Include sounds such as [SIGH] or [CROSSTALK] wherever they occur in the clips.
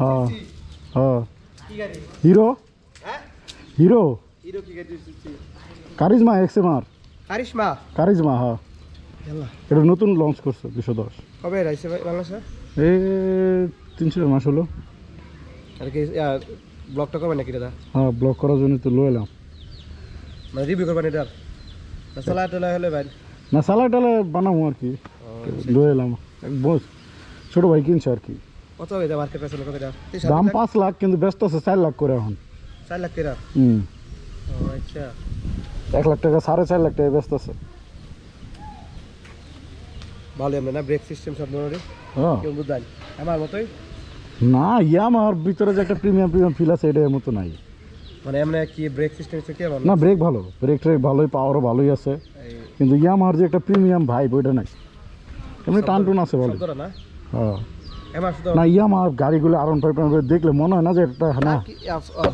হ্যাঁ হ্যাঁ। হিরো? হ্যাঁ? হিরো? হিরো কি গাড়ি? Charisma XMR Karizma? কারিজমা হ্যাঁ। এটা নতুন লঞ্চ করছে দুশো দশ। কবে রাইছে ভাই এই মাস হলো। আর কি ব্লগটা করবেন নাকি দাদা? হ্যাঁ ব্লক করার জন্য তো লো এলাম। মানে রিভিউ করবেন এটার চলা টলা হলে ভাই? না সালা টালা বানাবো আর কি। লো এলাম। ছোটো ভাই কিনছে আর কি। কত হবে এটা মার্কেট প্রাইস কত এটা? দাম পাঁচ লাখ কিন্তু ব্যস্ত আছে চার লাখ করে এখন। চার লাখ টাকা? হুম। আচ্ছা। এক লাখ টাকা সাড়ে চার লাখ টাকা ব্যস্ত আছে। ভালো আমরা না ব্রেক সিস্টেম সব ধরনের হ্যাঁ? কেউ বুঝলেন আমার মতোই? না ইয়ামার ভিতরে যে একটা প্রিমিয়াম প্রিমিয়াম ফিল আছে এটা মতো নাই। মানে এমনি কি ব্রেক সিস্টেম হচ্ছে কি না ব্রেক ভালো। ব্রেক ট্রেক ভালোই পাওয়ারও ভালোই আছে। কিন্তু ইয়ামার যে একটা প্রিমিয়াম ভাইব ওইটা নাই। এমনি টান টুন আছে ভালো না? হ্যাঁ। না ইয়ামার গাড়িগুলো আরন ফাইভ দেখলে মনে হয় না যে একটা না।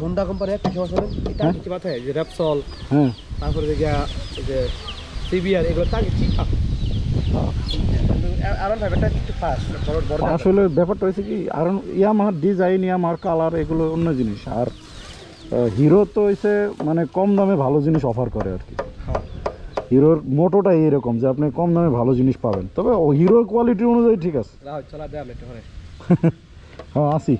হোন্ডা কোম্পানি একটা সমস্যা নেই এটা হ্যাঁ? কি মাথায়? যে র্যাপসল হ্যাঁ। তারপরে যে যে সিবিআর এগুলো তাকে ঠিকঠাক এটা আসলে ব্যাপারটা হয়েছে কি আরন ইয়ামার ডিজাইন ইয়ামার কালার এগুলো অন্য জিনিস। আর হিরো তো হয়েছে মানে কম দামে ভালো জিনিস অফার করে আর কি। হিরোর মোটোটাই এরকম যে আপনি কম দামে ভালো জিনিস পাবেন। তবে হিরোর কোয়ালিটি অনুযায়ী ঠিক আছে। [LAUGHS] হ্যাঁ আসি।